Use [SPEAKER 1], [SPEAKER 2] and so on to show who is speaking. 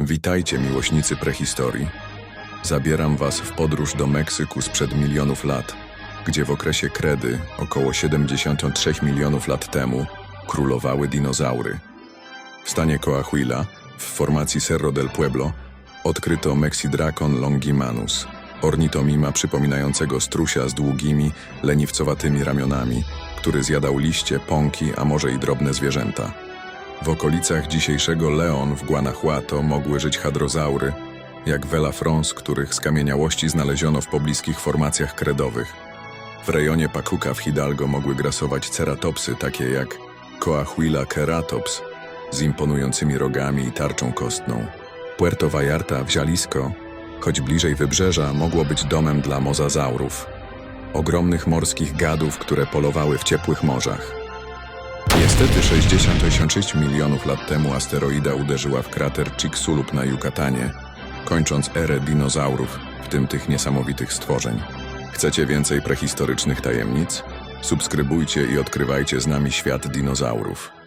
[SPEAKER 1] Witajcie, miłośnicy prehistorii. Zabieram Was w podróż do Meksyku sprzed milionów lat, gdzie w okresie kredy, około 73 milionów lat temu, królowały dinozaury. W stanie Coahuila, w formacji Cerro del Pueblo, odkryto Mexidrakon longimanus, ornitomima przypominającego strusia z długimi, leniwcowatymi ramionami, który zjadał liście, pąki, a może i drobne zwierzęta. W okolicach dzisiejszego Leon w Guanajuato mogły żyć hadrozaury, jak Vela France, których skamieniałości znaleziono w pobliskich formacjach kredowych. W rejonie Pacuca w Hidalgo mogły grasować ceratopsy, takie jak Coahuila keratops, z imponującymi rogami i tarczą kostną. Puerto Vallarta w Jalisco, choć bliżej wybrzeża, mogło być domem dla mozazaurów, ogromnych morskich gadów, które polowały w ciepłych morzach. Niestety 66 milionów lat temu asteroida uderzyła w krater Chicxulub na Yucatanie, kończąc erę dinozaurów, w tym tych niesamowitych stworzeń. Chcecie więcej prehistorycznych tajemnic? Subskrybujcie i odkrywajcie z nami świat dinozaurów.